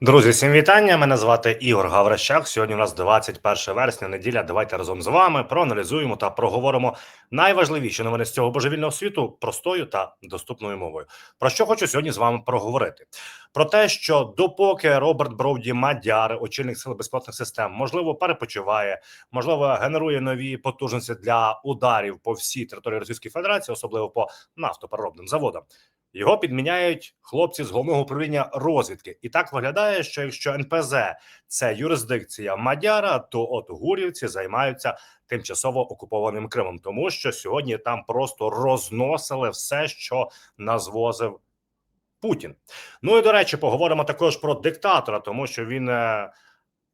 Друзі, всім вітання. Мене звати Ігор Гаврищак. Сьогодні у нас 21 вересня, неділя. Давайте разом з вами проаналізуємо та проговоримо найважливіші новини з цього божевільного світу простою та доступною мовою. Про що хочу сьогодні з вами проговорити? Про те, що допоки Роберт Броуді Мадяр, очільник сил безпілотних систем, можливо, перепочиває, можливо, генерує нові потужності для ударів по всій території Російської Федерації, особливо по нафтопереробним заводам. Його підміняють хлопці з головного управління розвідки, і так виглядає, що якщо НПЗ це юрисдикція Мадяра, то от гурівці займаються тимчасово окупованим Кримом, тому що сьогодні там просто розносили все, що назвозив Путін. Ну і до речі, поговоримо також про диктатора, тому що він е,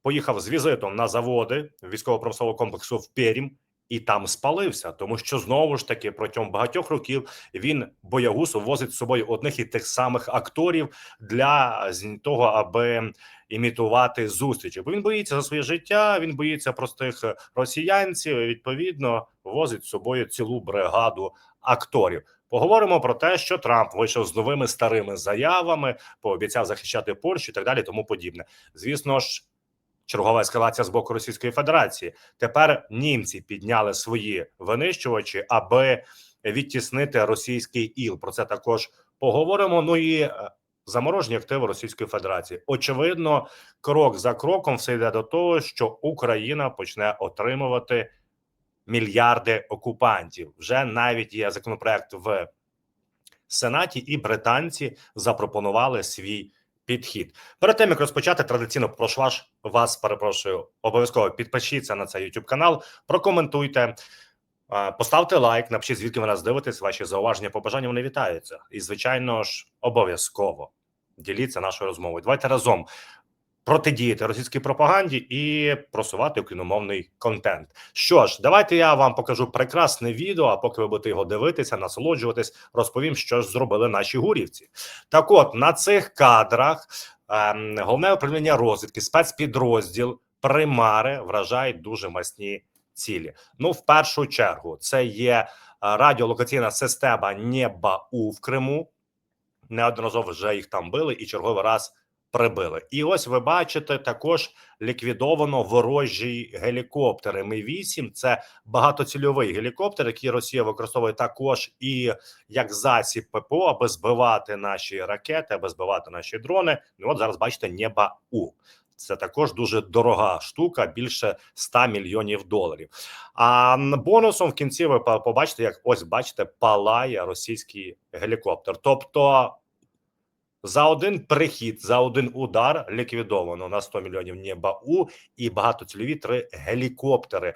поїхав з візитом на заводи військово-промислового комплексу в Перім і там спалився, тому що знову ж таки протягом багатьох років він боягуз возить з собою одних і тих самих акторів для того, аби імітувати зустрічі. Бо він боїться за своє життя. Він боїться простих росіянців. і, Відповідно, возить з собою цілу бригаду акторів. Поговоримо про те, що Трамп вийшов з новими старими заявами, пообіцяв захищати Польщу і так далі, тому подібне. Звісно ж, чергова ескалація з боку Російської Федерації. Тепер німці підняли свої винищувачі, аби відтіснити російський іл. Про це також поговоримо. Ну і е, заморожені активи Російської Федерації. Очевидно, крок за кроком все йде до того, що Україна почне отримувати мільярди окупантів. Вже навіть є законопроект в Сенаті, і британці запропонували свій підхід. Перед тим як розпочати, традиційно прошу вас, вас перепрошую, обов'язково підпишіться на цей YouTube канал, прокоментуйте. Поставте лайк, напишіть, звідки ви нас дивитесь, ваші зауваження, побажання вони вітаються. І, звичайно ж, обов'язково діліться нашою розмовою. Давайте разом протидіяти російській пропаганді і просувати україномовний контент. Що ж, давайте я вам покажу прекрасне відео. А поки ви будете його дивитися, насолоджуватись, розповім, що ж зробили наші гурівці. Так, от на цих кадрах ем, головне управління розвідки, спецпідрозділ примари вражають дуже масні цілі. Ну, в першу чергу, це є е, радіолокаційна система НЕБАУ в Криму. Неодноразово вже їх там били і черговий раз прибили. І ось ви бачите також ліквідовано ворожі гелікоптери. Ми 8 це багатоцільовий гелікоптер, який Росія використовує також і як засіб ППО, аби збивати наші ракети, аби збивати наші дрони. Ну от зараз бачите, неба У. Це також дуже дорога штука, більше 100 мільйонів доларів. А бонусом в кінці ви побачите, як ось бачите, палає російський гелікоптер. Тобто за один прихід, за один удар ліквідовано на 100 мільйонів НЕБАУ і багатоцільові три гелікоптери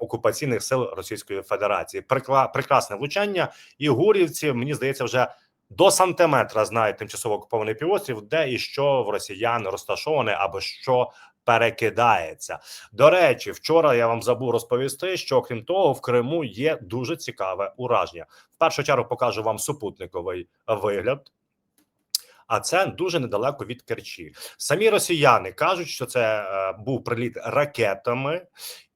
окупаційних сил Російської Федерації. Прикла, прекрасне влучання. І гурівці, мені здається, вже до сантиметра знають тимчасово окупований півострів, де і що в росіян розташоване, або що перекидається. До речі, вчора я вам забув розповісти, що крім того, в Криму є дуже цікаве ураження. В першу чергу покажу вам супутниковий вигляд. А це дуже недалеко від Керчі. Самі росіяни кажуть, що це е, був приліт ракетами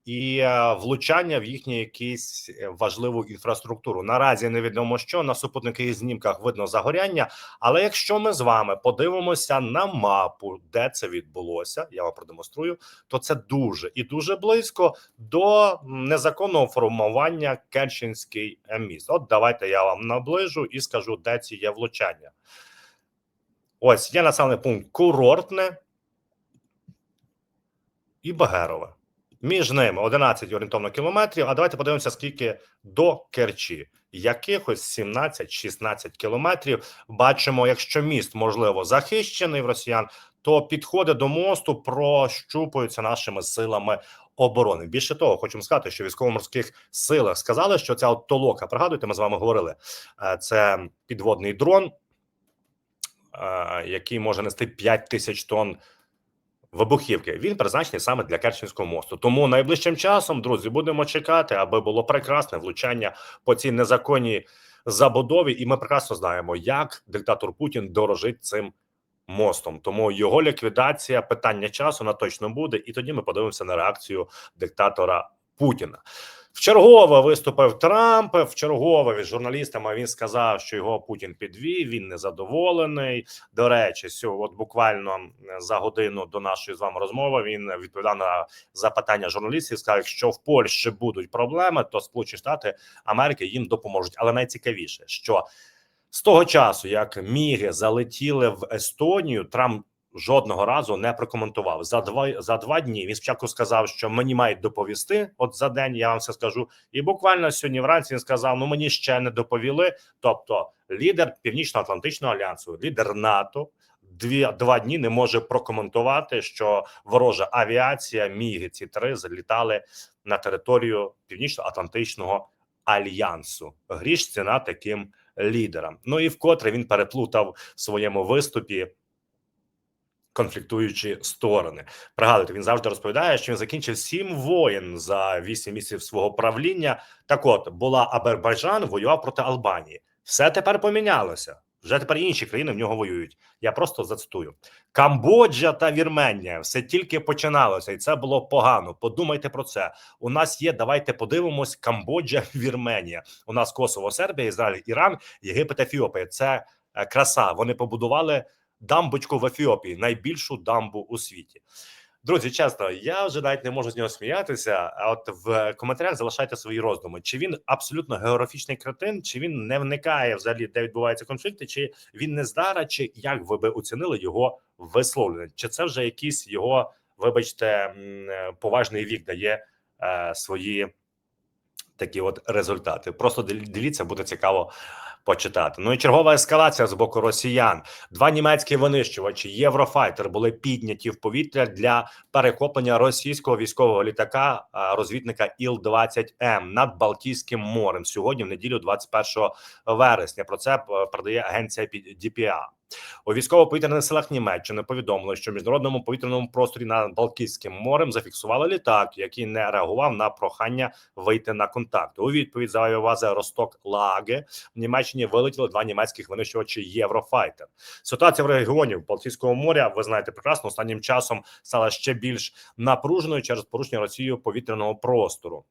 і е, влучання в їхню якісь е, важливу інфраструктуру. Наразі невідомо що на супутникових знімках видно загоряння. Але якщо ми з вами подивимося на мапу, де це відбулося, я вам продемонструю, то це дуже і дуже близько до незаконного формування Керченський міст. От давайте я вам наближу і скажу, де ці є влучання. Ось є населений пункт Курортне і Багерове. Між ними 11 орієнтовно кілометрів. А давайте подивимося, скільки до Керчі. Якихось 17-16 кілометрів. Бачимо, якщо міст можливо захищений в росіян, то підходи до мосту прощупуються нашими силами оборони. Більше того, хочемо сказати, що військово-морських силах сказали, що ця от толока, пригадуєте, ми з вами говорили. е, Це підводний дрон, який може нести 5 тисяч тонн вибухівки. Він призначений саме для Керченського мосту. Тому найближчим часом, друзі, будемо чекати, аби було прекрасне влучання по цій незаконній забудові. І ми прекрасно знаємо, як диктатор Путін дорожить цим мостом. Тому його ліквідація питання часу на точно буде. І тоді ми подивимося на реакцію диктатора Путіна. Вчергове виступив Трамп. Вчергове з журналістами він сказав, що його Путін підвів. Він незадоволений. До речі, сьогодні, от буквально за годину до нашої з вами розмови він відповідав на запитання журналістів. Сказав, якщо в Польщі будуть проблеми, то Сполучені Штати Америки їм допоможуть. Але найцікавіше, що з того часу, як міги залетіли в Естонію, Трамп жодного разу не прокоментував за два за два дні. Він спочатку сказав, що мені мають доповісти. От за день я вам все скажу. І буквально сьогодні вранці він сказав: Ну мені ще не доповіли. Тобто, лідер Північно-Атлантичного альянсу, лідер НАТО. Дві два дні не може прокоментувати, що ворожа авіація міги ці три залітали на територію Північно-Атлантичного альянсу. Гріш ціна таким лідерам. Ну і вкотре він переплутав в своєму виступі конфліктуючі сторони. Пригадуйте, він завжди розповідає, що він закінчив сім воєн за вісім місяців свого правління. Так, от була Абербайджан, воював проти Албанії. Все тепер помінялося. Вже тепер інші країни в нього воюють. Я просто зацитую: Камбоджа та Вірменія все тільки починалося, і це було погано. Подумайте про це. У нас є. Давайте подивимось: Камбоджа, Вірменія. У нас Косово, Сербія, Ізраїль, Іран, Єгипет, Ефіопія. Це е, краса. Вони побудували дамбочку в Ефіопії, найбільшу дамбу у світі. Друзі, чесно, я вже навіть не можу з нього сміятися. А от в коментарях залишайте свої роздуми: чи він абсолютно географічний кретин, чи він не вникає взагалі, де відбуваються конфлікти, чи він не здара, чи як ви би оцінили його висловлення? Чи це вже якийсь його, вибачте, поважний вік дає е, свої такі от результати? Просто дивіться, буде цікаво почитати. Ну і чергова ескалація з боку росіян. Два німецькі винищувачі Єврофайтер були підняті в повітря для перехоплення російського військового літака розвідника Іл 20 М над Балтійським морем сьогодні, в неділю, 21 вересня. Про це продає передає агенція DPA. У військово-повітряних силах Німеччини повідомили, що в міжнародному повітряному просторі над Балтійським морем зафіксували літак, який не реагував на прохання вийти на контакт. У відповідь за авіабази Росток Лаге в Німеччині вилетіли два німецьких винищувачі Єврофайтер. Ситуація в регіоні Балтійського моря. Ви знаєте прекрасно останнім часом стала ще більш напруженою через порушення Росією повітряного простору.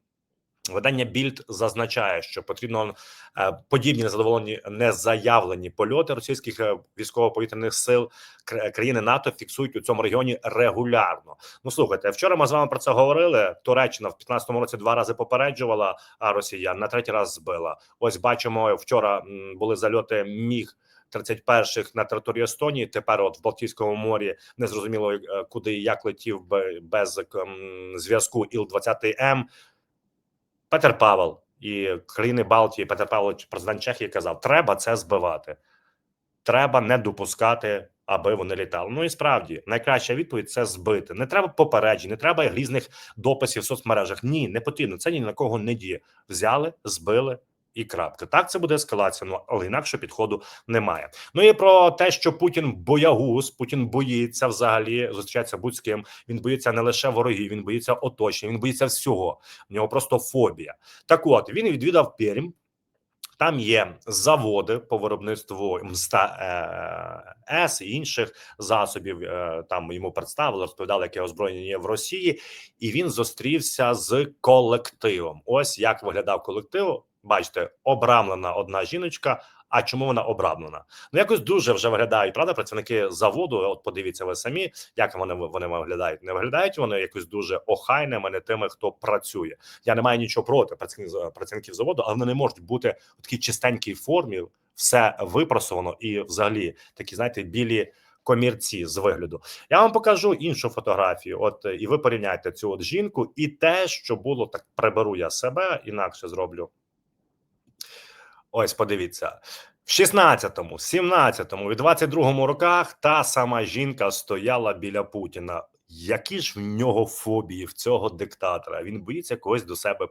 Видання Більд зазначає, що потрібно е, подібні незадоволені незаявлені польоти російських е, військово-повітряних сил країни НАТО фіксують у цьому регіоні регулярно. Ну слухайте, вчора ми з вами про це говорили. Туреччина в 15-му році два рази попереджувала а росіян на третій раз збила. Ось бачимо, вчора були зальоти міг. 31-х на території Естонії тепер, от в Балтійському морі, не зрозуміло е, куди і як летів без зв'язку іл 20 м Петер Павел і країни Балтії, Петер Павел, президент Чехії, казав: треба це збивати, треба не допускати, аби вони літали. Ну і справді найкраща відповідь це збити. Не треба попереджень, не треба різних дописів в соцмережах. Ні, не потрібно. Це ні на кого не діє. Взяли, збили, і крапка. Так це буде ескалація, ну але інакше підходу немає. Ну і про те, що Путін боягуз, Путін боїться взагалі зустрічатися будь з ким. Він боїться не лише ворогів, він боїться оточення, він боїться всього. В нього просто фобія. Так, от він відвідав Пермь. Там є заводи по виробництву мста е, С і інших засобів. Е, там йому представили, розповідали, яке озброєння є в Росії, і він зустрівся з колективом. Ось як виглядав колектив. Бачите, обрамлена одна жіночка. А чому вона обрамлена? Ну якось дуже вже виглядають правда працівники заводу. От подивіться ви самі, як вони вони виглядають. Не виглядають вони якось дуже охайними, не тими, хто працює. Я не маю нічого проти працівників заводу, але вони не можуть бути в такій чистенькій формі, все випросовано і, взагалі, такі знаєте, білі. Комірці з вигляду я вам покажу іншу фотографію. От і ви порівняйте цю от жінку, і те, що було так, приберу я себе інакше зроблю. Ось подивіться. В 16-му, 17-му і 22-му роках та сама жінка стояла біля Путіна. Які ж в нього фобії в цього диктатора? Він боїться когось до себе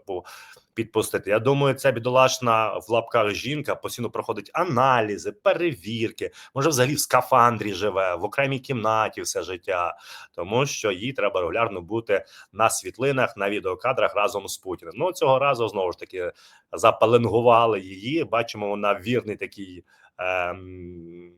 підпустити. Я думаю, ця бідолашна в лапках жінка постійно проходить аналізи, перевірки. Може, взагалі в скафандрі живе в окремій кімнаті все життя, тому що їй треба регулярно бути на світлинах, на відеокадрах разом з Путіним. Ну цього разу знову ж таки запаленгували її. Бачимо, вона вірний такий. Ем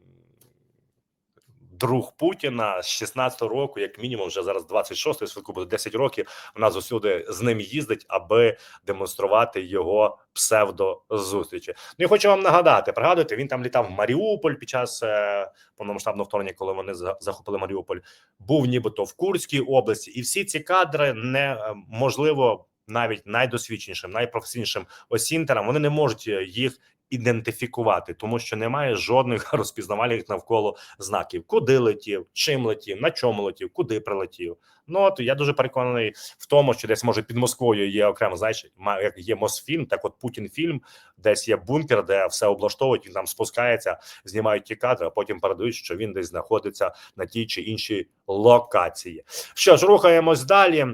друг Путіна з 16-го року, як мінімум, вже зараз 26-й, швидко буде 10 років. Вона зусюди з ним їздить, аби демонструвати його псевдозустрічі. Ну і хочу вам нагадати, пригадуєте, він там літав в Маріуполь під час е, повномасштабного вторгнення, коли вони захопили Маріуполь, був нібито в Курській області, і всі ці кадри не е, можливо навіть найдосвідченішим, найпрофесійнішим осінтерам вони не можуть е, їх ідентифікувати, тому що немає жодних розпізнавальних навколо знаків, куди летів, чим летів, на чому летів, куди прилетів. Ну от я дуже переконаний в тому, що десь може під Москвою є окремо, знаєш, як є Мосфільм, так от Путін фільм, десь є бункер, де все облаштовують. Він там спускається, знімають ті кадри, а потім передають, що він десь знаходиться на тій чи іншій локації. Що ж, рухаємось далі.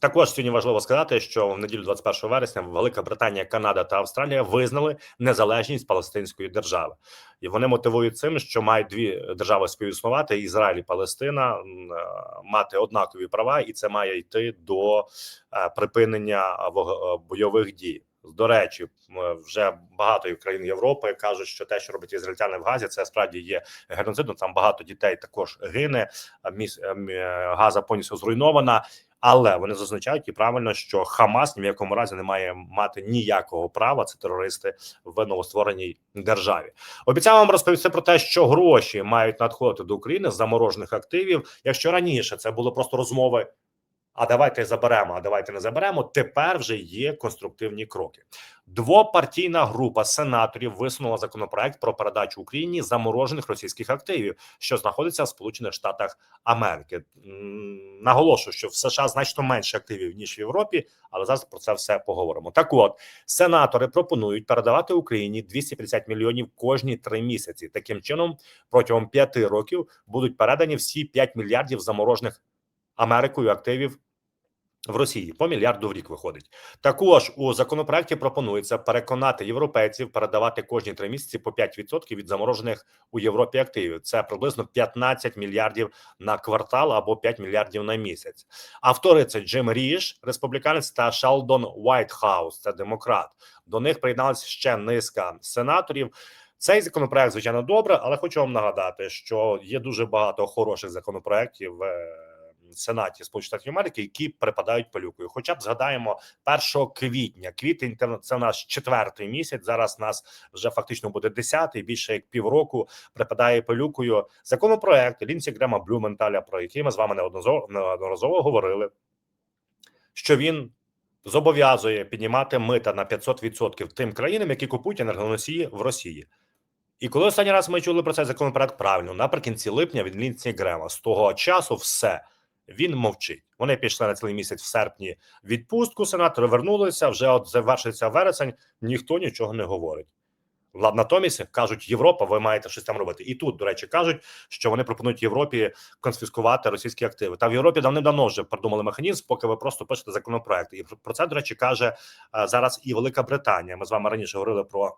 Також сьогодні важливо сказати, що в неділю 21 вересня Велика Британія, Канада та Австралія визнали незалежність Палестинської держави, і вони мотивують цим, що мають дві держави співіснувати: Ізраїль і Палестина е, мати однакові права, і це має йти до е, припинення е, бойових дій. До речі, вже багато країн Європи кажуть, що те, що роблять ізраїльтяни в Газі, це справді є геноцидом. Там багато дітей також гине. міс- Газа повністю зруйнована. Але вони зазначають і правильно, що Хамас ні в якому разі не має мати ніякого права. Це терористи в новоствореній державі. Обіцяв вам розповісти про те, що гроші мають надходити до України з заморожених активів. Якщо раніше це були просто розмови. А давайте заберемо, а давайте не заберемо. Тепер вже є конструктивні кроки. Двопартійна група сенаторів висунула законопроект про передачу Україні заморожених російських активів, що знаходиться в Сполучених Штатах Америки. Наголошую, що в США значно менше активів ніж в Європі, але зараз про це все поговоримо. Так, от сенатори пропонують передавати Україні 250 мільйонів кожні три місяці. Таким чином, протягом п'яти років будуть передані всі 5 мільярдів заморожених Америкою активів в Росії по мільярду в рік виходить. Також у законопроекті пропонується переконати європейців передавати кожні три місяці по 5% від заморожених у Європі активів. Це приблизно 15 мільярдів на квартал або 5 мільярдів на місяць. Автори це Джим Ріш, республіканець, та Шелдон Уайтхаус, це демократ. До них приєдналася ще низка сенаторів. Цей законопроект, звичайно, добре, але хочу вам нагадати, що є дуже багато хороших законопроєктів в Сенаті Сполучених Штатів Америки, які припадають пилюкою. Хоча б згадаємо 1 квітня. Квітень це- наш четвертий місяць. Зараз нас вже фактично буде десятий, більше як півроку припадає пилюкою. Законопроект Лінсі Грема Блюменталя, про який ми з вами неодноразово говорили, що він зобов'язує піднімати мита на 500% тим країнам, які купують енергоносії в Росії. І коли останній раз ми чули про цей законопроект правильно, наприкінці липня від Лінсі Грема з того часу все. Він мовчить. Вони пішли на цілий місяць в серпні відпустку. Сенатори вернулися. Вже от завершиться вересень. Ніхто нічого не говорить. Влад натомість кажуть, Європа, ви маєте щось там робити. І тут, до речі, кажуть, що вони пропонують Європі конфіскувати російські активи. Та в Європі давним-давно вже придумали механізм, поки ви просто пишете законопроект. І про це, до речі, каже е, зараз і Велика Британія. Ми з вами раніше говорили про.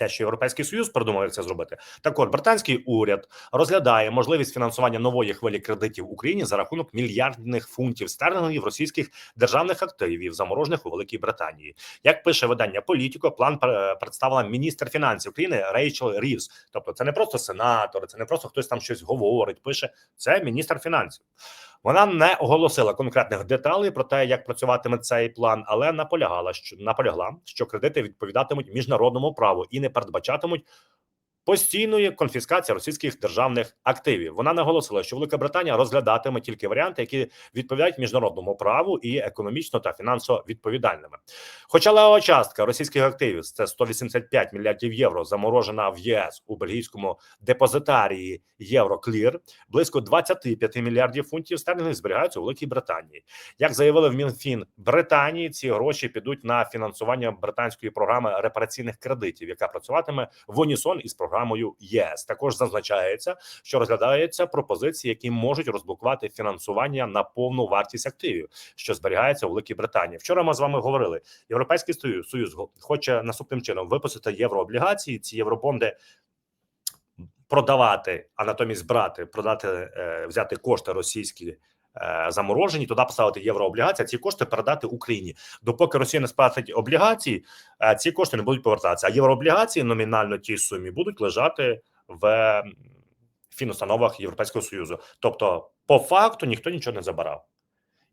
Те, що європейський союз придумав це зробити, так от британський уряд розглядає можливість фінансування нової хвилі кредитів Україні за рахунок мільярдних фунтів стерлингів російських державних активів, заморожених у Великій Британії. Як пише видання Політіко, план представила міністр фінансів України Рейчел Рівс. Тобто, це не просто сенатор, це не просто хтось там щось говорить. Пише це міністр фінансів. Вона не оголосила конкретних деталей про те, як працюватиме цей план, але наполягала, що наполягла, що кредити відповідатимуть міжнародному праву і не передбачатимуть постійної конфіскації російських державних активів. Вона наголосила, що Велика Британія розглядатиме тільки варіанти, які відповідають міжнародному праву і економічно та фінансово відповідальними. Хоча лева частка російських активів це 185 мільярдів євро, заморожена в ЄС у бельгійському депозитарії Євроклір, близько 25 мільярдів фунтів стерлінгів зберігаються у Великій Британії. Як заявили в Мінфін Британії, ці гроші підуть на фінансування британської програми репараційних кредитів, яка працюватиме в унісон із програмою ЄС. Також зазначається, що розглядаються пропозиції, які можуть розблокувати фінансування на повну вартість активів, що зберігається у Великій Британії. Вчора ми з вами говорили. Європейський Союз, Союз хоче наступним чином випустити єврооблігації. Ці євробонди продавати, а натомість брати, продати, е, взяти кошти російські. Е, Заморожені туди поставити єврооблігації, а ці кошти передати Україні. Допоки Росія не сплатить облігації, е, ці кошти не будуть повертатися. А єврооблігації номінально тій сумі будуть лежати в фінустановах Європейського союзу. Тобто, по факту ніхто нічого не забирав.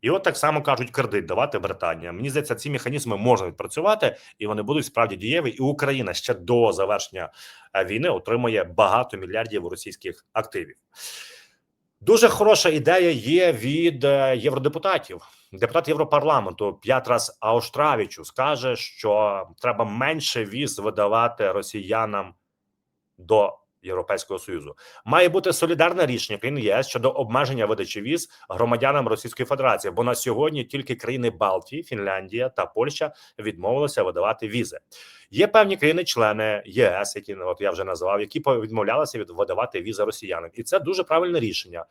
І от так само кажуть, кредит давати Британія. Мені здається, ці механізми можна відпрацювати, і вони будуть справді дієві. І Україна ще до завершення е, війни отримує багато мільярдів російських активів. Дуже хороша ідея є від е, євродепутатів. Депутат Європарламенту П'ятрас Аустравічу скаже, що треба менше віз видавати росіянам до Європейського союзу. Має бути солідарне рішення країн ЄС щодо обмеження видачі віз громадянам Російської Федерації. Бо на сьогодні тільки країни Балтії, Фінляндія та Польща відмовилися видавати візи. Є певні країни-члени ЄС, які от я вже назвав, які відмовлялися від видавати візи росіянам, і це дуже правильне рішення.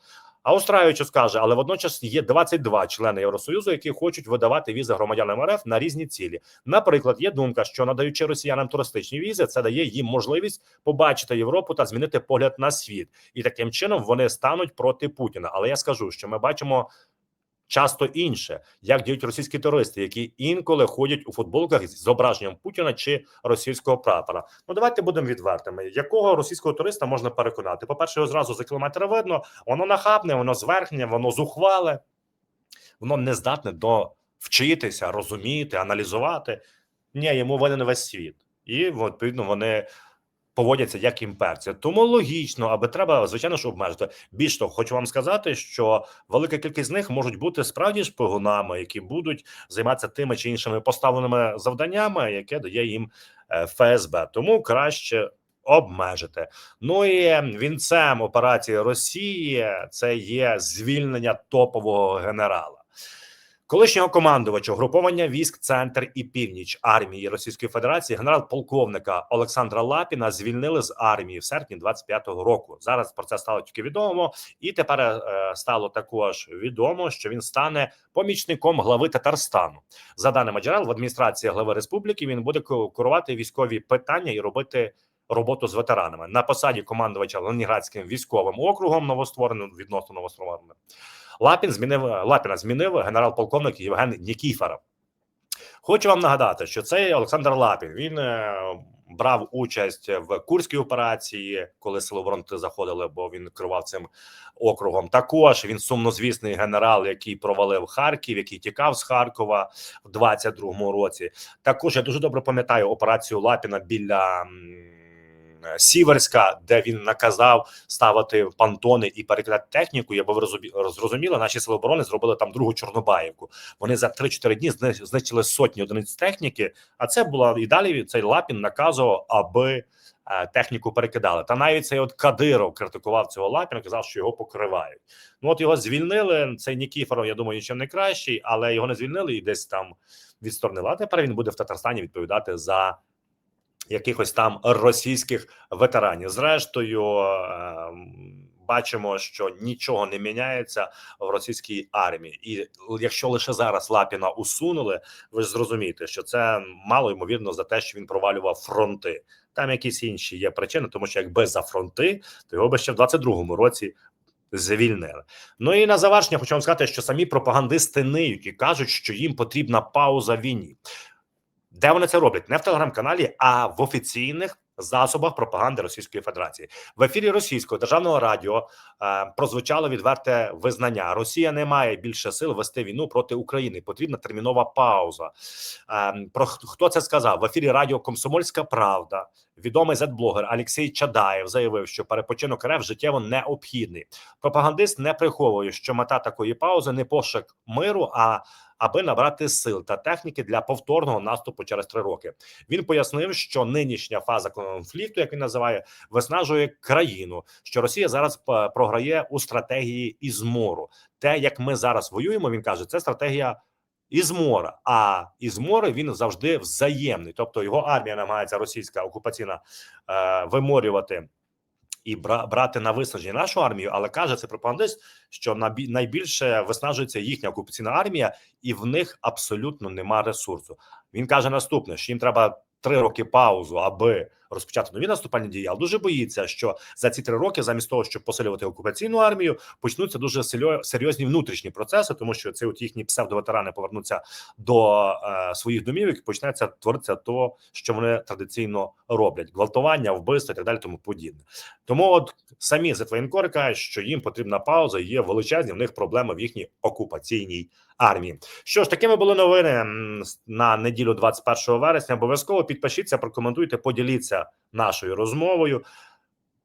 Австралійчу скаже, але водночас є 22 члени Євросоюзу, які хочуть видавати візи громадянам РФ на різні цілі. Наприклад, є думка, що надаючи росіянам туристичні візи, це дає їм можливість побачити Європу та змінити погляд на світ, і таким чином вони стануть проти Путіна. Але я скажу, що ми бачимо. Часто інше, як діють російські туристи, які інколи ходять у футболках з зображенням Путіна чи російського прапора. Ну давайте будемо відвертими. Якого російського туриста можна переконати? По перше, зразу за кілометр видно, воно нахабне, воно зверхнє, воно зухвале, воно не здатне до вчитися, розуміти, аналізувати. Ні, йому винен весь світ, і відповідно вони поводяться як імперці. Тому логічно, аби треба звичайно ж обмежити. Більш того, хочу вам сказати, що велика кількість з них можуть бути справді шпигунами, які будуть займатися тими чи іншими поставленими завданнями, яке дає їм е, ФСБ. Тому краще. Обмежити, ну і вінцем операції Росії це є звільнення топового генерала. Колишнього командувача угруповання військ Центр і Північ армії Російської Федерації генерал-полковника Олександра Лапіна звільнили з армії в серпні 25-го року. Зараз про це стало тільки відомо, і тепер е, стало також відомо, що він стане помічником глави Татарстану. За даними джерел в адміністрації глави республіки, він буде курувати військові питання і робити. Роботу з ветеранами на посаді командувача Ленінградським військовим округом новоствореним відносно новоствореним. Лапін змінив Лапіна змінив генерал-полковник Євген Нікіфоров. Хочу вам нагадати, що цей Олександр Лапін він е, брав участь в Курській операції, коли сили оборони заходили, бо він керував цим округом. Також він сумнозвісний генерал, який провалив Харків, який тікав з Харкова в 22-му році. Також я дуже добре пам'ятаю операцію Лапіна біля. Сіверська, де він наказав ставити пантони і перекидати техніку. Я би зрозуміла, наші сили оборони зробили там другу Чорнобаївку. Вони за 3-4 дні знищили сотні одиниць техніки. А це була і далі цей Лапін наказував, аби е, техніку перекидали. Та навіть цей от Кадиров критикував цього Лапіна, казав, що його покривають. Ну от його звільнили. Цей Нікіфоров, я думаю, нічим не кращий, але його не звільнили і десь там відсторонили. А тепер він буде в Татарстані відповідати за якихось там російських ветеранів. Зрештою, ем, бачимо, що нічого не міняється в російській армії, і якщо лише зараз Лапіна усунули, ви ж зрозумієте, що це мало ймовірно за те, що він провалював фронти. Там якісь інші є причини, тому що якби за фронти, то його би ще в 22-му році. Звільнили. Ну і на завершення хочу вам сказати, що самі пропагандисти ниють і кажуть, що їм потрібна пауза війні. Де вони це роблять? Не в телеграм-каналі, а в офіційних засобах пропаганди Російської Федерації в ефірі Російського державного радіо е, прозвучало відверте визнання: Росія не має більше сил вести війну проти України. Потрібна термінова пауза. Е, про хто це сказав в ефірі Радіо Комсомольська Правда? Відомий зет-блогер Олексій Чадаєв заявив, що перепочинок РФ життєво необхідний. Пропагандист не приховує, що мета такої паузи не пошук миру, а аби набрати сил та техніки для повторного наступу через три роки. Він пояснив, що нинішня фаза конфлікту, як він називає, виснажує країну. Що Росія зараз е, програє у стратегії із мору. Те, як ми зараз воюємо, він каже, це стратегія. Із мора, а із моря він завжди взаємний, тобто його армія намагається російська окупаційна е, виморювати і брати на виснаження нашу армію, але каже це пропагандист, що найбільше виснажується їхня окупаційна армія, і в них абсолютно нема ресурсу. Він каже наступне: що їм треба три роки паузу, аби розпочати нові наступальні дії, але дуже боїться, що за ці три роки, замість того, щоб посилювати окупаційну армію, почнуться дуже серйозні внутрішні процеси, тому що ці от їхні псевдоветерани повернуться до е, своїх домівок і почнеться творитися то, що вони традиційно роблять: гвалтування, вбивства і так далі, тому подібне. Тому, от самі Зетвоєнкори кажуть, що їм потрібна пауза, є величезні в них проблеми в їхній окупаційній армії. Що ж, такими були новини на неділю 21 вересня. Обов'язково підпишіться, прокоментуйте, поділіться нашою розмовою.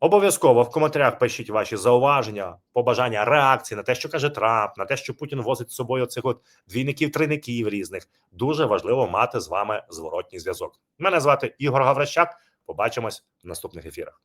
Обов'язково в коментарях пишіть ваші зауваження, побажання, реакції на те, що каже Трамп, на те, що Путін возить з собою цих от двійників, триників різних. Дуже важливо мати з вами зворотній зв'язок. Мене звати Ігор Гаврищак. Побачимось в наступних ефірах.